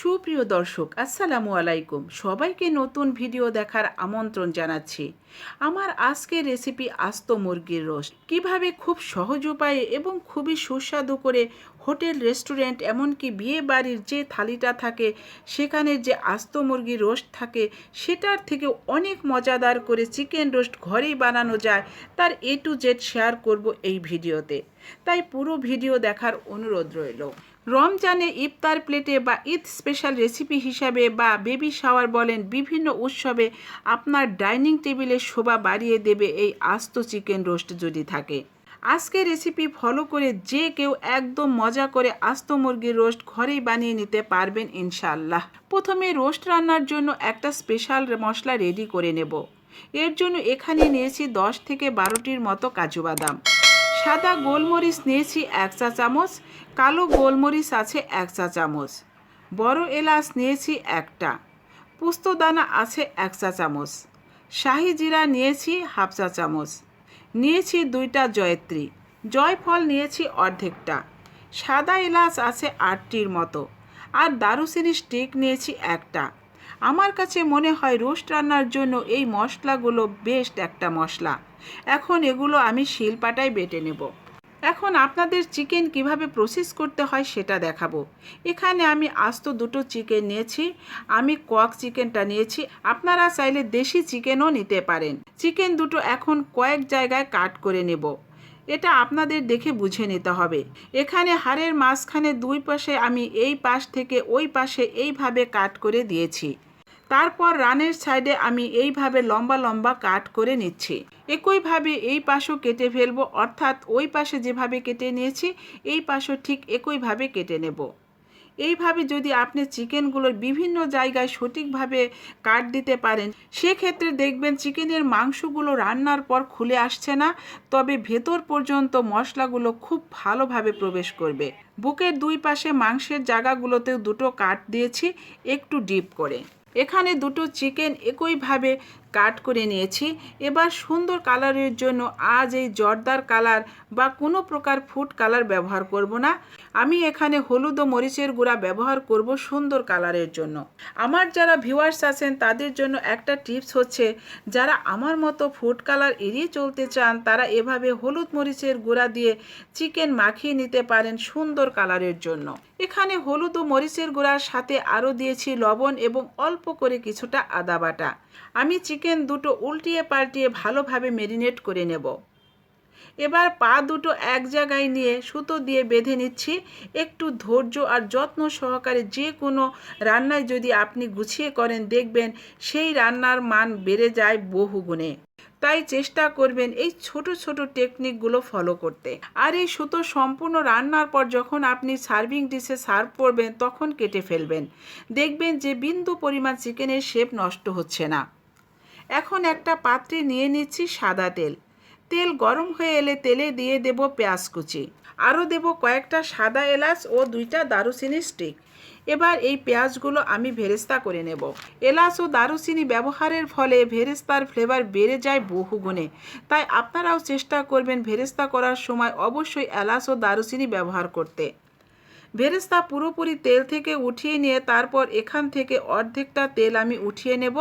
সুপ্রিয় দর্শক, আসসালামু আলাইকুম। সবাইকে নতুন ভিডিও দেখার আমন্ত্রণ জানাচ্ছি। আমার আজকের রেসিপি আস্ত মুরগির রোস্ট। কীভাবে খুব সহজ উপায়ে এবং খুবই সুস্বাদু করে হোটেল, রেস্টুরেন্ট, এমনকি বিয়ে বাড়ির যে থালিটা থাকে, সেখানে যে আস্ত মুরগির রোস্ট থাকে, সেটার থেকে অনেক মজাদার করে চিকেন রোস্ট ঘরেই বানানো যায়। তার এ টু জেড শেয়ার করব এই ভিডিওতে। তাই পুরো ভিডিও দেখার অনুরোধ রইল। রমজানে ইফতার প্লেটে বা ঈদ স্পেশাল রেসিপি হিসাবে বা বেবি শাওয়ার বলেন বিভিন্ন উৎসবে আপনার ডাইনিং টেবিলে শোভা বাড়িয়ে দেবে এই আস্ত চিকেন রোস্ট যদি থাকে। আজকে রেসিপি ফলো করে যে কেউ একদম মজা করে আস্ত মুরগির রোস্ট ঘরেই বানিয়ে নিতে পারবেন ইনশাল্লাহ প্রথমে রোস্ট রান্নার জন্য একটা স্পেশাল মশলা রেডি করে নেব। এর জন্য এখানে নিয়েছি দশ থেকে বারোটির মতো কাজু বাদাম। সাদা গোলমরিচ নিয়েছি এক চা চামচ, কালো গোলমরিচ আছে এক চা চামচ, বড় এলাচ নিয়েছি একটা পোস্তদানা আছে এক চা চামচ, শাহি জিরা নিয়েছি হাফ চা চামচ, নিয়েছি দুইটা জয়ত্রী, জয়ফল নিয়েছি অর্ধেকটা, সাদা এলাচ আছে আটটির মতো, আর দারুচিনি স্টিক নিয়েছি একটা। আমার কাছে মনে হয় রোস্ট রান্নার জন্য এই মশলাগুলো বেস্ট একটা মশলা। এখন এগুলো আমি শিলপাটায় বেটে নেব। এখন আপনাদের চিকেন কীভাবে প্রসেস করতে হয় সেটা দেখাবো। এখানে আমি আস্ত দুটো চিকেন নিয়েছি, আমি কক চিকেনটা নিয়েছি। আপনারা চাইলে দেশি চিকেনও নিতে পারেন। চিকেন দুটো এখন কয়েক জায়গায় কাট করে নেব। এটা আপনাদের দেখে বুঝে নিতে হবে। এখানে হাড়ের মাঝখানে দুই পাশে আমি এই পাশ থেকে ওই পাশে এইভাবে কাট করে দিয়েছি। তারপর রানের সাইডে আমি এইভাবে লম্বা লম্বা কাট করে নিচ্ছি। একইভাবে এই পাশও কেটে ফেলব, অর্থাৎ ওই পাশে যেভাবে কেটে নিয়েছি, এই পাশও ঠিক একইভাবে কেটে নেব। এইভাবে যদি আপনি চিকেনগুলোর বিভিন্ন জায়গায় সঠিকভাবে কাট দিতে পারেন, সেক্ষেত্রে দেখবেন চিকেনের মাংসগুলো রান্নার পর খুলে আসছে না, তবে ভেতর পর্যন্ত মশলাগুলো খুব ভালোভাবে প্রবেশ করবে। বুকের দুই পাশে মাংসের জায়গাগুলোতেও দুটো কাট দিয়েছি, একটু ডিপ করে। এখানে দুটো চিকেন একইভাবে কাট করে নিয়েছি। এবার সুন্দর কালারের জন্য আজ এই জর্দার কালার বা কোনো প্রকার ফুড কালার ব্যবহার করব না। আমি এখানে হলুদ ও মরিচের গুঁড়া ব্যবহার করব সুন্দর কালারের জন্য। আমার যারা ভিউয়ার্স আছেন, তাদের জন্য একটা টিপস হচ্ছে, যারা আমার মতো ফুড কালার এড়িয়ে চলতে চান, তারা এভাবে হলুদ মরিচের গুঁড়া দিয়ে চিকেন মাখিয়ে নিতে পারেন সুন্দর কালারের জন্য। এখানে হলুদ ও মরিচের গুঁড়ার সাথে আরও দিয়েছি লবণ এবং অল্প করে কিছুটা আদা বাটা। আমি চিকেন দুটো উল্টিয়ে পাল্টিয়ে ভালোভাবে মেরিনেট করে নেব। এবার পা দুটো এক জায়গায় নিয়ে সুতো দিয়ে বেঁধে নিচ্ছি। একটু ধৈর্য আর যত্ন সহকারে যে কোনো রান্নায় যদি আপনি গুছিয়ে করেন, দেখবেন সেই রান্নার মান বেড়ে যায় বহু গুণে তাই চেষ্টা করবেন এই ছোট ছোট টেকনিকগুলো ফলো করতে। আর এই সুতো সম্পূর্ণ রান্নার পর যখন আপনি সার্ভিং ডিশে সার্ভ করবেন, তখন কেটে ফেলবেন। দেখবেন যে বিন্দু পরিমাণ চিকেনের শেপ নষ্ট হচ্ছে না। এখন একটা পাত্রে নিয়ে নিচ্ছি সাদা তেল। তেল গরম হয়ে এলে তেলে দিয়ে দেব পেঁয়াজ কুচি। আরও দেব কয়েকটা সাদা এলাচ ও দুইটা দারুচিনি স্টিক। এবার এই পেঁয়াজগুলো আমি ভেরেস্তা করে নেব। এলাচ ও দারুচিনি ব্যবহারের ফলে ভেরেস্তার ফ্লেভার বেড়ে যায় বহু গুণে তাই আপনারাও চেষ্টা করবেন ভেরেস্তা করার সময় অবশ্যই এলাচ ও দারুচিনি ব্যবহার করতে। ভেরেস্তা পুরোপুরি তেল থেকে উঠিয়ে নিয়ে তারপর এখান থেকে অর্ধেকটা তেল আমি উঠিয়ে নেব,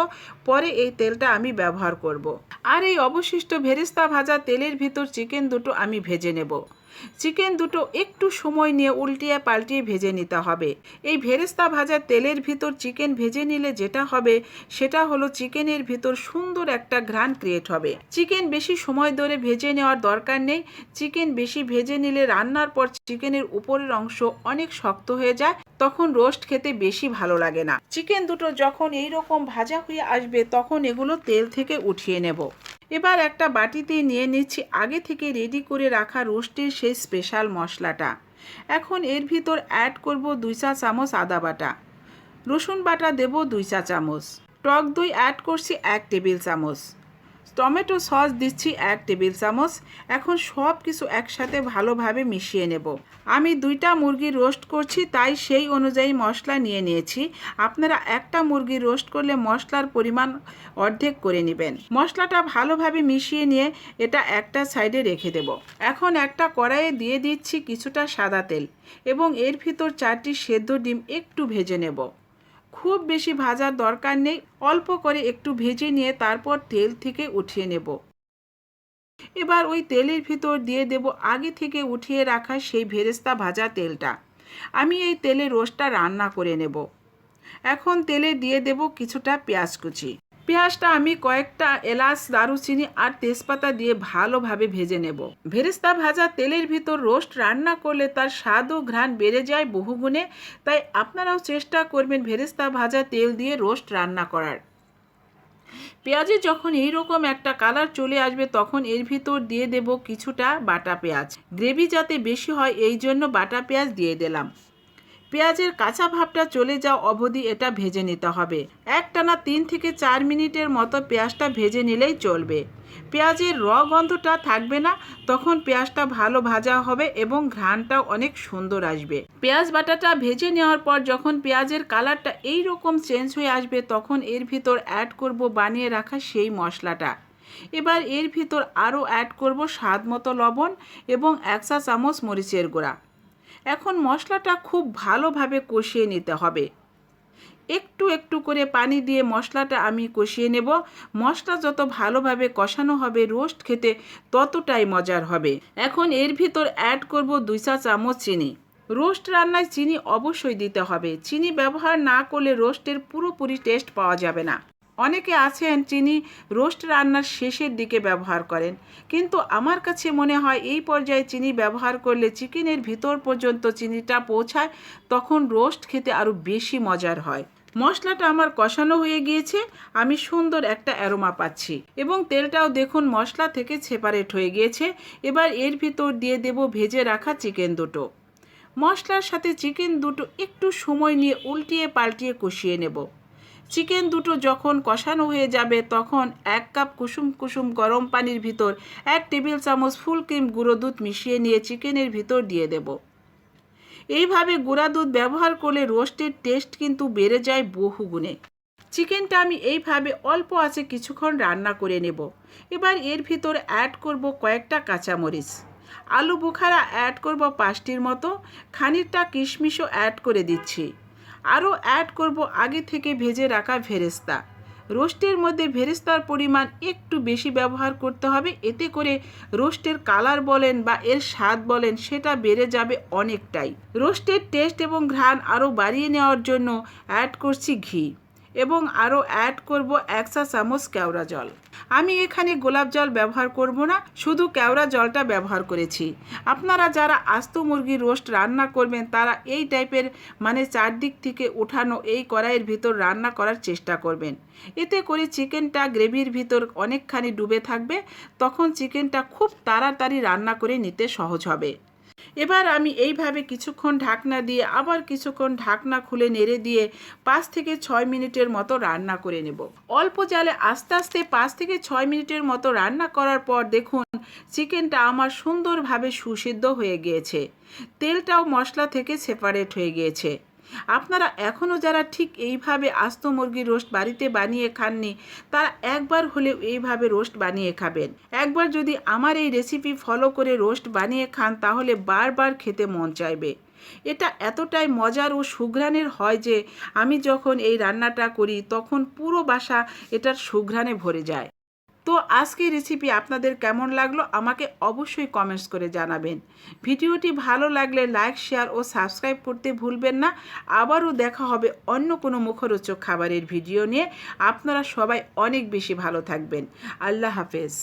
পরে এই তেলটা আমি ব্যবহার করব। আর এই অবশিষ্ট ভেরেস্তা ভাজা তেলের ভিতর চিকেন দুটো আমি ভেজে নেব চিকেন দুটো একটু সময় নিয়ে উল্টিয়ে পাল্টিয়ে ভেজে নিতে হবে। এই ভেরেস্তা ভাজা তেলের ভিতর চিকেন ভেজে নিলে যেটা হবে, সেটা হলো চিকেনের ভিতর সুন্দর একটা ঘ্রাণ ক্রিয়েট হবে। চিকেন বেশি সময় ধরে ভেজে নেওয়ার দরকার নেই। চিকেন বেশি ভেজে নিলে রান্নার পর চিকেনের উপরের অংশ অনেক শক্ত হয়ে যায়, তখন রোস্ট খেতে বেশি ভালো লাগে না। চিকেন দুটো যখন এই রকম ভাজা হয়ে আসবে, তখন এগুলো তেল থেকে উঠিয়ে নেব। এবার একটা বাটিতে নিয়ে নিচ্ছি আগে থেকে রেডি করে রাখা রোস্টের সেই স্পেশাল মশলাটা। এখন এর ভিতর অ্যাড করব দুই চা চামচ আদা বাটা। রসুন বাটা দেব দুই চা চামচ। টক দই অ্যাড করছি এক টেবিল চামচ। টমেটো সস দিচ্ছি এক টেবিল চামচ। এখন সব কিছু একসাথে ভালোভাবে মিশিয়ে নেব। আমি দুইটা মুরগি রোস্ট করছি, তাই সেই অনুযায়ী মশলা নিয়ে নিয়েছি। আপনারা একটা মুরগি রোস্ট করলে মশলার পরিমাণ অর্ধেক করে নেবেন। মশলাটা ভালোভাবে মিশিয়ে নিয়ে এটা একটা সাইডে রেখে দেব। এখন একটা কড়াইয়ে দিয়ে দিচ্ছি কিছুটা সাদা তেল এবং এর ভিতর চারটি সেদ্ধ ডিম একটু ভেজে নেব। খুব বেশি ভাজার দরকার নেই, অল্প করে একটু ভেজে নিয়ে তারপর তেল থেকে উঠিয়ে নেব। এবার ওই তেলের ভিতর দিয়ে দেব আগে থেকে উঠিয়ে রাখা সেই ভেরেস্তা ভাজা তেলটা। আমি এই তেলে রোস্টটা রান্না করে নেব। এখন তেলে দিয়ে দেব কিছুটা পেঁয়াজ কুচি। পেঁয়াজটা আমি কয়েকটা এলাচ, দারুচিনি আর তেজপাতা দিয়ে ভালোভাবে ভেজে নেব। ভেরেস্তা ভাজা তেলের ভিতর রোস্ট রান্না করলে তার স্বাদ ও ঘ্রাণ বেড়ে যায় বহুগুণে। তাই আপনারাও চেষ্টা করবেন ভেরেস্তা ভাজা তেল দিয়ে রোস্ট রান্না করার। পেঁয়াজে যখন এইরকম একটা কালার চলে আসবে, তখন এর ভিতর দিয়ে দেব কিছুটা বাটা পেঁয়াজ। গ্রেভি যাতে বেশি হয় এই জন্য বাটা পেঁয়াজ দিয়ে দিলাম। পেঁয়াজের কাঁচা ভাবটা চলে যাওয়া অবধি এটা ভেজে নিতে হবে। একটানা তিন থেকে চার মিনিটের মতো পেঁয়াজটা ভেজে নিলেই চলবে। পেঁয়াজের র গন্ধটা থাকবে না, তখন পেঁয়াজটা ভালো ভাজা হবে এবং ঘ্রাণটাও অনেক সুন্দর আসবে। পেঁয়াজ বাটাটা ভেজে নেওয়ার পর যখন পেঁয়াজের কালারটা এই রকম চেঞ্জ হয়ে আসবে, তখন এর ভিতর অ্যাড করব বানিয়ে রাখা সেই মশলাটা। এবার এর ভিতর আরও অ্যাড করব স্বাদ মতো লবণ এবং এক চা চামচ মরিচের গুঁড়া। এখন মশলাটা খুব ভালোভাবে কষিয়ে নিতে হবে। একটু একটু করে পানি দিয়ে মশলাটা আমি কষিয়ে নেব। মশলা যত ভালোভাবে কষানো হবে, রোস্ট খেতে ততটাই মজার হবে। এখন এর ভিতর অ্যাড করব দুই চা চামচ চিনি। রোস্ট রান্নায় চিনি অবশ্যই দিতে হবে। চিনি ব্যবহার না করলে রোস্টের পুরোপুরি টেস্ট পাওয়া যাবে না। অনেকে আছেন চিনি রোস্ট রান্নার শেষের দিকে ব্যবহার করেন। কিন্তু আমার কাছে মনে হয় এই পর্যায়ে চিনি ব্যবহার করলে চিকেনের ভিতর পর্যন্ত চিনিটা পৌঁছায়, তখন রোস্ট খেতে আরও বেশি মজার হয়। মশলাটা আমার কষানো হয়ে গিয়েছে, আমি সুন্দর একটা অ্যারোমা পাচ্ছি। এবং তেলটাও দেখুন মশলা থেকে সেপারেট হয়ে গিয়েছে, এবার এর ভিতর দিয়ে দেব ভেজে রাখা চিকেন দুটো। মশলার সাথে চিকেন দুটো একটু সময় নিয়ে উল্টিয়ে পাল্টিয়ে কষিয়ে নেব। চিকেন দুটো যখন কষানো হয়ে যাবে, তখন এক কাপ কুসুম কুসুম গরম পানির ভিতর এক টেবিল চামচ ফুল ক্রিম গুঁড়ো দুধ মিশিয়ে নিয়ে চিকেনের ভিতর দিয়ে দেব। এইভাবে গুঁড়া দুধ ব্যবহার করলে রোস্টের টেস্ট কিন্তু বেড়ে যায় বহু গুণে চিকেনটা আমি এইভাবে অল্প আছে কিছুক্ষণ রান্না করে নেব। এবার এর ভিতর অ্যাড করব কয়েকটা কাঁচামরিচ। আলু বুখারা অ্যাড করব পাঁচটির মতো। খানিকটা কিশমিশও অ্যাড করে দিচ্ছি। আরও অ্যাড করব আগে থেকে ভেজে রাখা ভেরেস্তা। রোস্টের মধ্যে ভেরেস্তার পরিমাণ একটু বেশি ব্যবহার করতে হবে, এতে করে রোস্টের কালার বলেন বা এর স্বাদ বলেন সেটা বেড়ে যাবে অনেকটাই। রোস্টের টেস্ট এবং ঘ্রাণ আরও বাড়িয়ে নেওয়ার জন্য অ্যাড করছি ঘি। এবং আরও অ্যাড করব এক চা চামচ কেওড়া জল। আমি এখানে গোলাপ জল ব্যবহার করব না, শুধু কেওড়া জলটা ব্যবহার করেছি। আপনারা যারা আস্ত মুরগির রোস্ট রান্না করবেন, তারা এই টাইপের মানে চারদিক থেকে উঠানো এই কড়াইয়ের ভিতর রান্না করার চেষ্টা করবেন। এতে করে চিকেনটা গ্রেভির ভিতর অনেকখানি ডুবে থাকবে, তখন চিকেনটা খুব তাড়াতাড়ি রান্না করে নিতে সহজ হবে। এবার আমি এইভাবে কিছুক্ষণ ঢাকনা দিয়ে আবার কিছুক্ষণ ঢাকনা খুলে নেড়ে দিয়ে পাঁচ থেকে ছয় মিনিটের মতো রান্না করে নেব। অল্প জালে আস্তে আস্তে পাঁচ থেকে ছয় মিনিটের মতো রান্না করার পর দেখুন, চিকেনটা আমার সুন্দরভাবে সুসিদ্ধ হয়ে গিয়েছে। তেলটাও মশলা থেকে সেপারেট হয়ে গিয়েছে। আপনারা এখনও যারা ঠিক এইভাবে আস্ত মুরগির রোস্ট বাড়িতে বানিয়ে খাননি, তারা একবার হলেও এইভাবে রোস্ট বানিয়ে খাবেন। একবার যদি আমার এই রেসিপি ফলো করে রোস্ট বানিয়ে খান, তাহলে বারবার খেতে মন চাইবে। এটা এতটাই মজার ও সুঘ্রাণের হয় যে, আমি যখন এই রান্নাটা করি, তখন পুরো বাসা এটার সুঘ্রাণে ভরে যায়। তো আজকে রেসিপি আপনাদের কেমন লাগল আমাকে অবশ্যই কমেন্টস করে জানাবেন। ভিডিওটি ভালো লাগলে লাইক শেয়ার ও সাবস্ক্রাইব করতে ভুলবেন না। আবারও দেখা হবে অন্য কোনো মুখরোচক খাবারের ভিডিও নিয়ে। আপনারা সবাই অনেক বেশি ভালো থাকবেন। আল্লাহ হাফেজ।